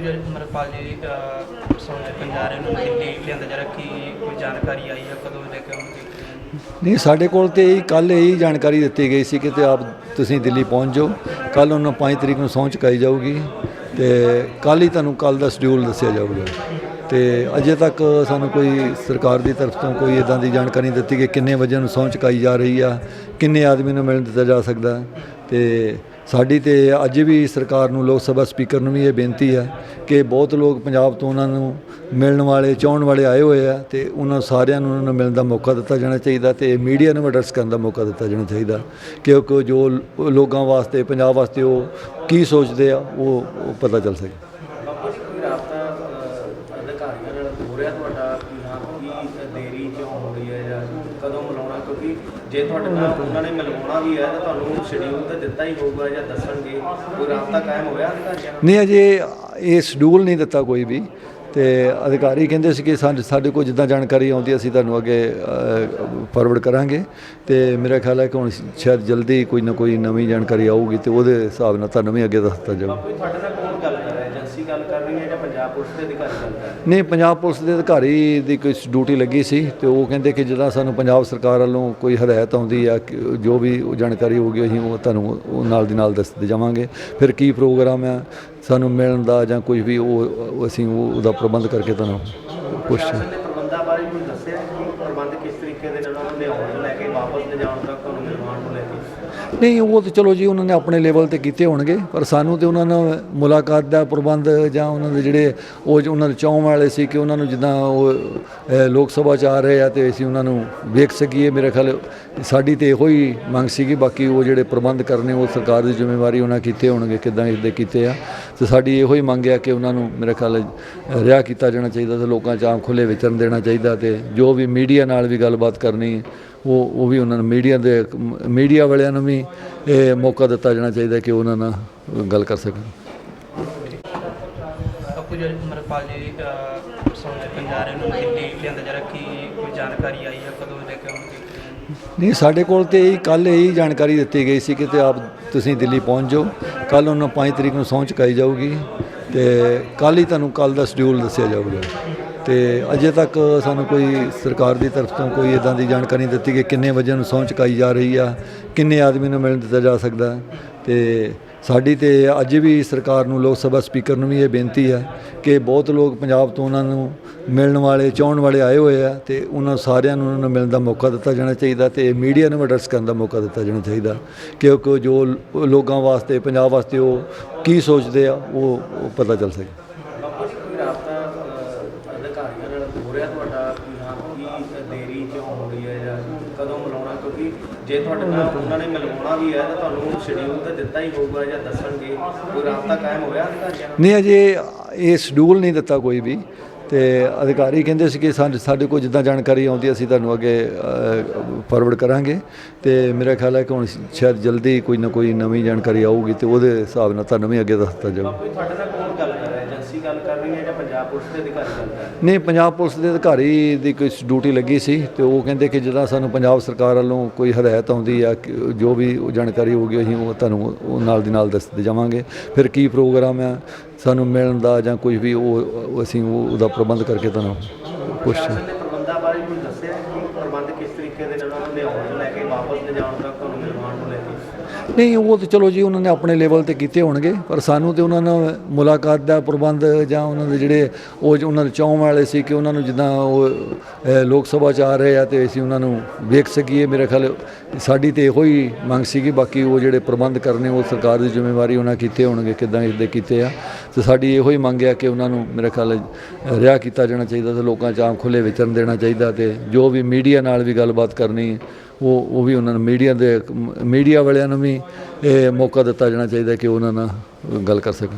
ਕੁਝ ਅਮਰਪਾਲ ਜੀ ਅਹ, ਸੁਣ ਚੱਕਣ ਜਾ ਰਹੇ ਨੂੰ ਦਿੱਲੀ ਲਿਆਂਦਾ ਜਾ ਰਿਹਾ ਕੀ ਕੋਈ ਜਾਣਕਾਰੀ ਆਈ ਹੈ ਕਦੋਂ ਲੈ ਕੇ ਆਉਣਗੇ? ਨਹੀਂ ਸਾਡੇ ਕੋਲ ਤੇ ਇਹ ਕੱਲ ਇਹੀ ਜਾਣਕਾਰੀ ਦਿੱਤੀ ਗਈ ਸੀ ਕਿ ਤੇ ਆਪ ਤੁਸੀਂ ਦਿੱਲੀ ਪਹੁੰਚ ਜਾਓ। ਕੱਲ ਉਹਨਾਂ 5 ਤਰੀਕ ਨੂੰ ਸਹੁੰ ਚੁਕਾਈ ਜਾਊਗੀ ਤੇ ਕੱਲ ਹੀ ਤੁਹਾਨੂੰ ਕੱਲ ਦਾ ਸ਼ਡਿਊਲ ਦੱਸਿਆ ਜਾਊਗਾ। ਤੇ ਅਜੇ ਤੱਕ ਸਾਨੂੰ ਕੋਈ ਸਰਕਾਰ ਦੀ ਤਰਫ ਤੋਂ ਕੋਈ ਇਦਾਂ ਦੀ ਜਾਣਕਾਰੀ ਨਹੀਂ ਦਿੱਤੀ ਕਿ ਕਿੰਨੇ ਵਜੇ ਨੂੰ ਸਹੁੰ ਚੁਕਾਈ ਜਾ ਰਹੀ ਆ ਕਿੰਨੇ ਆਦਮੀ ਨੂੰ ਮਿਲਣ ਦਿੱਤਾ ਜਾ ਸਕਦਾ। ਤੇ ਸਾਡੀ ਤੇ ਅੱਜ ਵੀ ਸਰਕਾਰ ਨੂੰ ਲੋਕ ਸਭਾ ਸਪੀਕਰ ਨੂੰ ਵੀ ਇਹ ਬੇਨਤੀ ਹੈ ਕਿ ਬਹੁਤ ਲੋਕ ਪੰਜਾਬ ਤੋਂ ਉਹਨਾਂ ਨੂੰ ਮਿਲਣ ਵਾਲੇ, ਚਾਹਣ ਵਾਲੇ ਆਏ ਹੋਏ ਆ ਤੇ ਉਹਨਾਂ ਸਾਰਿਆਂ ਨੂੰ ਉਹਨਾਂ ਨੂੰ ਮਿਲਣ ਦਾ ਮੌਕਾ ਦਿੱਤਾ ਜਾਣਾ ਚਾਹੀਦਾ ਤੇ ਮੀਡੀਆ ਨੂੰ ਐਡਰੈਸ ਕਰਨ ਦਾ ਮੌਕਾ ਦਿੱਤਾ ਜਾਣਾ ਚਾਹੀਦਾ। ਕਿਉਂਕਿ ਜੋ ਲੋਕਾਂ ਵਾਸਤੇ, ਪੰਜਾਬ ਵਾਸਤੇ ਉਹ ਕੀ ਸੋਚਦੇ ਆ ਉਹ ਪਤਾ ਚੱਲ ਸਕੇ ਬਾਪੂ ਜੀ ਕੋਈ ਰਾਬਤਾ ਅਹ, ਅਧਿਕਾਰੀਆਂ ਨਾਲ ਹੋ ਰਿਹਾ ਤੁਹਾਡਾ ਕਿ ਹਾਂ ਕੀ ਦੇਰੀ ਕਿਉਂ ਹੋ ਰਹੀ ਹੈ ਜਾਂ ਕਦੋਂ ਮਿਲਾਉਣਾ? ਕਿਉਂਕਿ ਜੇ ਤੁਹਾਡੇ ਨਾਲ ਉਹਨਾਂ ਨੇ ਮਿਲਵਾਉਣਾ ਵੀ ਹੈ ਤਾਂ ਤੁਹਾਨੂੰ ਸ਼ਡਿਊਲ ਤਾਂ ਦਿੱਤਾ ਹੀ ਹੋਊਗਾ ਜਾਂ ਦੱਸਣਗੇ। ਕੋਈ ਰਾਬਤਾ ਕਾਇਮ ਹੋਇਆ ਅਧਿਕਾਰੀਆਂ ਨਾਲ ਨਹੀਂ ਅਜੇ ਇਹ ਸ਼ਡਿਊਲ ਨਹੀਂ ਦਿੱਤਾ ਕੋਈ ਵੀ ਤੇ ਅਧਿਕਾਰੀ ਕਹਿੰਦੇ ਸੀ ਕਿ ਸਾਡੇ ਕੋਲ ਜਿੱਦਾਂ ਜਾਣਕਾਰੀ ਆਉਂਦੀ ਅਸੀਂ ਤੁਹਾਨੂੰ ਅੱਗੇ ਫਾਰਵਰਡ ਕਰਾਂਗੇ ਤੇ ਮੇਰਾ ਖਿਆਲ ਹੈ ਕਿ ਹੁਣ ਸ਼ਾਇਦ ਜਲਦੀ ਕੋਈ ਨਾ ਕੋਈ ਨਵੀਂ ਜਾਣਕਾਰੀ ਆਊਗੀ ਤੇ ਉਹਦੇ ਹਿਸਾਬ ਨਾਲ ਤੁਹਾਨੂੰ ਵੀ ਅੱਗੇ ਦੱਸ ਦਿੱਤਾ ਜਾਊਗਾ ਕੋਈ ਤੁਹਾਡੇ ਨਾਲ ਕੌਣ ਗੱਲ ਕਰ ਰਿਹਾ ਏਜੰਸੀ ਗੱਲ ਕਰ ਰਹੀ ਹੈ ਜਾਂ ਪੰਜਾਬ ਪੁਲਿਸ ਦੇ ਅਧਿਕਾਰੀ ਗੱਲ ਕਰ ਰਹੇ ਨਹੀਂ ਪੰਜਾਬ ਪੁਲਿਸ ਦੇ ਅਧਿਕਾਰੀ ਦੀ ਕੋਈ ਡਿਊਟੀ ਲੱਗੀ ਸੀ ਤੇ ਉਹ ਕਹਿੰਦੇ ਕਿ ਜਦੋਂ ਸਾਨੂੰ ਪੰਜਾਬ ਸਰਕਾਰ ਵੱਲੋਂ ਕੋਈ ਹਦਾਇਤ ਆਉਂਦੀ ਆ ਜੋ ਵੀ ਉਹ ਜਾਣਕਾਰੀ ਹੋਊਗੀ ਅਸੀਂ ਉਹ ਤੁਹਾਨੂੰ ਉਹ ਨਾਲ ਦੀ ਨਾਲ ਦੱਸਦੇ ਜਾਵਾਂਗੇ। ਫਿਰ ਕੀ ਪ੍ਰੋਗਰਾਮ ਆ ਸਾਨੂੰ ਮਿਲਣ ਦਾ ਜਾਂ ਕੁਝ ਵੀ ਉਹ ਅਸੀਂ ਉਹ ਉਹਦਾ ਪ੍ਰਬੰਧ ਕਰਕੇ ਤੁਹਾਨੂੰ ਨੇ ਪ੍ਰਬੰਧਾਂ ਬਾਰੇ ਕੋਈ ਦੱਸਿਆ ਕਿ ਪ੍ਰਬੰਧ ਕਿਸ ਤਰੀਕੇ ਦੇ ਨਾਲ ਉਹਨਾਂ ਲੈ ਕੇ ਵਾਪਸ ਲਿਜਾਣ ਤੱਕ ਤੁਹਾਨੂੰ ਮਿਲਵਾਉਣ ਨੂੰ ਲੈ ਕੇ? ਨਹੀਂ, ਉਹ ਤਾਂ ਚਲੋ ਜੀ, ਉਹਨਾਂ ਨੇ ਆਪਣੇ ਲੈਵਲ ਤੇ ਕੀਤੇ ਹੋਣਗੇ, ਪਰ ਸਾਨੂੰ ਤੇ ਉਹਨਾਂ ਨਾਲ ਮੁਲਾਕਾਤ ਦਾ ਪ੍ਰਬੰਧ ਜਾਂ ਉਹਨਾਂ ਦੇ ਜਿਹੜੇ ਉਹ ਉਹਨਾਂ ਦੇ ਚਾਹਣ ਵਾਲੇ ਸੀ ਕਿ ਉਹਨਾਂ ਨੂੰ ਜਿੱਦਾਂ ਉਹ ਲੋਕ ਸਭਾ ਚ ਆ ਰਹੇ ਆ ਤੇ ਅਸੀਂ ਉਹਨਾਂ ਨੂੰ ਵੇਖ ਸਕੀਏ, ਮੇਰੇ ਖਿਆਲ ਸਾਡੀ ਤੇ ਇਹੋ ਹੀ ਮੰਗ ਸੀਗੀ, ਬਾਕੀ ਉਹ ਜਿਹੜੇ ਪ੍ਰਬੰਧ ਕਰਨੇ, ਉਹ ਸਰਕਾਰ ਦੀ ਜ਼ਿੰਮੇਵਾਰੀ ਉਹਨਾਂ ਕੀਤੇ ਹੋਣਗੇ, ਕਿਦਾਂ ਇਸਦੇ ਕੀਤੇ ਆ। ਤੇ ਸਾਡੀ ਇਹੋ ਹੀ ਮੰਗ ਹੈ ਕਿ ਉਹਨਾਂ ਨੂੰ ਮੇਰੇ ਖਿਆਲ ਰਿਹਾ ਕੀਤਾ ਜਾਣਾ ਚਾਹੀਦਾ ਤੇ ਲੋਕਾਂ 'ਚ ਆਮ ਖੁੱਲੇ ਵਿਚਰਨ ਦੇਣਾ ਚਾਹੀਦਾ ਤੇ ਜੋ ਵੀ ਮੀਡੀਆ ਨਾਲ ਵੀ ਗੱਲਬਾਤ ਕਰਨੀ ਹੈ, ਉਹ ਉਹ ਵੀ ਉਹਨਾਂ ਨੂੰ ਮੀਡੀਆ ਦੇ, ਮੀਡੀਆ ਵਾਲਿਆਂ ਨੂੰ ਵੀ ਇਹ ਮੌਕਾ ਦਿੱਤਾ ਜਾਣਾ ਚਾਹੀਦਾ ਕਿ ਉਹਨਾਂ ਨਾਲ ਗੱਲ ਕਰ ਸਕਣ। ਕੁਝ ਅਮਰਪਾਲ ਜੀ ਸੁਣ ਚੱਕਣ ਜਾ ਰਹੇ ਨੂੰ ਦਿੱਲੀ ਲਿਆਂਦਾ ਜਾ ਕੀ ਕੋਈ ਜਾਣਕਾਰੀ ਆਈ ਹੈ ਕਦੋਂ ਲੈ ਕੇ ਆਉਣਗੇ ਨਹੀਂ, ਸਾਡੇ ਕੋਲ ਤੇ ਇਹ ਕੱਲ ਇਹੀ ਜਾਣਕਾਰੀ ਦਿੱਤੀ ਗਈ ਸੀ ਕਿ ਤੇ ਆਪ ਤੁਸੀਂ ਦਿੱਲੀ ਪਹੁੰਚ ਜਾਓ। ਕੱਲ ਉਹਨਾਂ 5 ਤਰੀਕ ਨੂੰ ਸਹੁੰ ਚੁਕਾਈ ਜਾਊਗੀ ਤੇ ਕੱਲ ਹੀ ਤੁਹਾਨੂੰ ਕੱਲ ਦਾ ਸ਼ਡਿਊਲ ਦੱਸਿਆ ਜਾਊਗਾ। ਤੇ ਅਜੇ ਤੱਕ ਸਾਨੂੰ ਕੋਈ ਸਰਕਾਰ ਦੀ ਤਰਫ ਤੋਂ ਕੋਈ ਇਦਾਂ ਦੀ ਜਾਣਕਾਰੀ ਦਿੱਤੀ ਕਿ ਕਿੰਨੇ ਵਜੇ ਨੂੰ ਸਹੁੰ ਚੁਕਾਈ ਜਾ ਰਹੀ ਆ, ਕਿੰਨੇ ਆਦਮੀ ਨੂੰ ਮਿਲਣ ਦਿੱਤਾ ਜਾ ਸਕਦਾ। ਤੇ ਸਾਡੀ ਤੇ ਅੱਜ ਵੀ ਸਰਕਾਰ ਨੂੰ, ਲੋਕ ਸਭਾ ਸਪੀਕਰ ਨੂੰ ਵੀ ਇਹ ਬੇਨਤੀ ਹੈ ਕਿ ਬਹੁਤ ਲੋਕ ਪੰਜਾਬ ਤੋਂ ਉਹਨਾਂ ਨੂੰ ਮਿਲਣ ਵਾਲੇ, ਚਾਹਣ ਵਾਲੇ ਆਏ ਹੋਏ ਆ ਤੇ ਉਹਨਾਂ ਸਾਰਿਆਂ ਨੂੰ ਉਹਨਾਂ ਨੂੰ ਮਿਲਣ ਦਾ ਮੌਕਾ ਦਿੱਤਾ ਜਾਣਾ ਚਾਹੀਦਾ ਤੇ ਮੀਡੀਆ ਨੂੰ ਐਡਰੈਸ ਕਰਨ ਦਾ ਮੌਕਾ ਦਿੱਤਾ ਜਾਣਾ ਚਾਹੀਦਾ। ਕਿਉਂਕਿ ਜੋ ਲੋਕਾਂ ਵਾਸਤੇ, ਪੰਜਾਬ ਵਾਸਤੇ ਉਹ ਕੀ ਸੋਚਦੇ ਆ ਉਹ ਪਤਾ ਚੱਲ ਸਕੇ ਬਾਪੂ ਜੀ ਕੋਈ ਰਾਬਤਾ ਅਹ, ਅਧਿਕਾਰੀਆਂ ਨਾਲ ਹੋ ਰਿਹਾ ਤੁਹਾਡਾ ਕਿ ਹਾਂ ਕੀ ਦੇਰੀ ਕਿਉਂ ਹੋ ਰਹੀ ਹੈ ਜਾਂ ਕਦੋਂ ਮਿਲਾਉਣਾ ਕਿਉਂਕਿ ਜੇ ਤੁਹਾਡੇ ਨਾਲ ਉਹਨਾਂ ਨੇ ਮਿਲਵਾਉਣਾ ਵੀ ਹੈ ਤਾਂ ਤੁਹਾਨੂੰ ਸ਼ਡਿਊਲ ਤਾਂ ਦਿੱਤਾ ਹੀ ਹੋਊਗਾ ਜਾਂ ਦੱਸਣਗੇ। ਕੋਈ ਰਾਬਤਾ ਕਾਇਮ ਹੋਇਆ ਅਧਿਕਾਰੀਆਂ ਨਾਲ ਨਹੀਂ ਅਜੇ ਇਹ ਸ਼ਡਿਊਲ ਨਹੀਂ ਦਿੱਤਾ ਕੋਈ ਵੀ ਤੇ ਅਧਿਕਾਰੀ ਕਹਿੰਦੇ ਸੀ ਕਿ ਸਾਡੇ ਕੋਲ ਜਿੱਦਾਂ ਜਾਣਕਾਰੀ ਆਉਂਦੀ ਅਸੀਂ ਤੁਹਾਨੂੰ ਅੱਗੇ ਫਾਰਵਰਡ ਕਰਾਂਗੇ ਤੇ ਮੇਰਾ ਖਿਆਲ ਹੈ ਕਿ ਹੁਣ ਸ਼ਾਇਦ ਜਲਦੀ ਕੋਈ ਨਾ ਕੋਈ ਨਵੀਂ ਜਾਣਕਾਰੀ ਆਊਗੀ ਤੇ ਉਹਦੇ ਹਿਸਾਬ ਨਾਲ ਤੁਹਾਨੂੰ ਵੀ ਅੱਗੇ ਦੱਸ ਦਿੱਤਾ ਜਾਊਗਾ ਕੋਈ ਤੁਹਾਡੇ ਨਾਲ ਕੌਣ ਗੱਲ ਕਰ ਰਿਹਾ? ਏਜੰਸੀ ਗੱਲ ਕਰ ਰਹੀ ਹੈ ਜਾਂ ਪੰਜਾਬ ਪੁਲਿਸ ਦੇ ਅਧਿਕਾਰੀ ਗੱਲ ਕਰ ਰਹੇ ਨਹੀਂ ਪੰਜਾਬ ਪੁਲਿਸ ਦੇ ਅਧਿਕਾਰੀ ਦੀ ਕੋਈ ਡਿਊਟੀ ਲੱਗੀ ਸੀ ਤੇ ਉਹ ਕਹਿੰਦੇ ਕਿ ਜਦੋਂ ਸਾਨੂੰ ਪੰਜਾਬ ਸਰਕਾਰ ਵੱਲੋਂ ਕੋਈ ਹਦਾਇਤ ਆਉਂਦੀ ਆ ਜੋ ਵੀ ਉਹ ਜਾਣਕਾਰੀ ਹੋਊਗੀ ਅਸੀਂ ਉਹ ਤੁਹਾਨੂੰ ਉਹ ਨਾਲ ਦੀ ਨਾਲ ਦੱਸਦੇ ਜਾਵਾਂਗੇ। ਫਿਰ ਕੀ ਪ੍ਰੋਗਰਾਮ ਆ? ਸਾਨੂੰ ਮਿਲਣ ਦਾ ਜਾਂ ਕੁਝ ਵੀ ਉਹ ਅਸੀਂ ਉਹ ਉਹਦਾ ਪ੍ਰਬੰਧ ਕਰਕੇ ਤੁਹਾਨੂੰ ਪੁੱਛ ਪ੍ਰਸ਼ਾਸਨ ਨੇ ਪ੍ਰਬੰਧਾਂ ਬਾਰੇ ਕੋਈ ਦੱਸਿਆ ਕਿ ਪ੍ਰਬੰਧ ਕਿਸ ਤਰੀਕੇ ਦੇ ਨਾਲ ਉਹਨਾਂ ਨੂੰ ਲਿਆਉਣ ਤੋਂ ਲੈ ਕੇ ਵਾਪਸ ਲਿਜਾਣ ਤੱਕ ਤੁਹਾਨੂੰ ਮਿਲਵਾਉਣ ਨੂੰ ਲੈ ਕੇ? ਨਹੀਂ, ਉਹ ਤਾਂ ਚਲੋ ਜੀ, ਉਹਨਾਂ ਨੇ ਆਪਣੇ ਲੈਵਲ ਤੇ ਕੀਤੇ ਹੋਣਗੇ, ਪਰ ਸਾਨੂੰ ਤੇ ਉਹਨਾਂ ਨਾਲ ਮੁਲਾਕਾਤ ਦਾ ਪ੍ਰਬੰਧ ਜਾਂ ਉਹਨਾਂ ਦੇ ਜਿਹੜੇ ਉਹ ਉਹਨਾਂ ਦੇ ਚੌਂ ਵਾਲੇ ਸੀ ਕਿ ਉਹਨਾਂ ਨੂੰ ਜਿੱਦਾਂ ਉਹ ਲੋਕ ਸਭਾ ਚ ਆ ਰਹੇ ਆ ਤੇ ਅਸੀਂ ਉਹਨਾਂ ਨੂੰ ਵੇਖ ਸਕੀਏ, ਮੇਰੇ ਖਿਆਲ ਸਾਡੀ ਤੇ ਇਹੋ ਹੀ ਮੰਗ ਸੀਗੀ, ਬਾਕੀ ਉਹ ਜਿਹੜੇ ਪ੍ਰਬੰਧ ਕਰਨੇ, ਉਹ ਸਰਕਾਰ ਦੀ ਜ਼ਿੰਮੇਵਾਰੀ ਉਹਨਾਂ ਕੀਤੇ ਹੋਣਗੇ, ਕਿਦਾਂ ਇਸਦੇ ਕੀਤੇ ਆ। ਤੇ ਸਾਡੀ ਇਹੋ ਹੀ ਮੰਗ ਹੈ ਕਿ ਉਹਨਾਂ ਨੂੰ ਮੇਰੇ ਖਿਆਲ ਰਿਹਾ ਕੀਤਾ ਜਾਣਾ ਚਾਹੀਦਾ ਤੇ ਲੋਕਾਂ 'ਚ ਆਮ ਖੁੱਲੇ ਵਿਚਰਨ ਦੇਣਾ ਚਾਹੀਦਾ ਤੇ ਜੋ ਵੀ ਮੀਡੀਆ ਨਾਲ ਵੀ ਗੱਲਬਾਤ ਕਰਨੀ ਹੈ, ਉਹ ਉਹ ਵੀ ਉਹਨਾਂ ਨੂੰ ਮੀਡੀਆ ਦੇ, ਮੀਡੀਆ ਵਾਲਿਆਂ ਨੂੰ ਵੀ ਇਹ ਮੌਕਾ ਦਿੱਤਾ ਜਾਣਾ ਚਾਹੀਦਾ ਕਿ ਉਹਨਾਂ ਨਾਲ ਗੱਲ ਕਰ ਸਕਣ।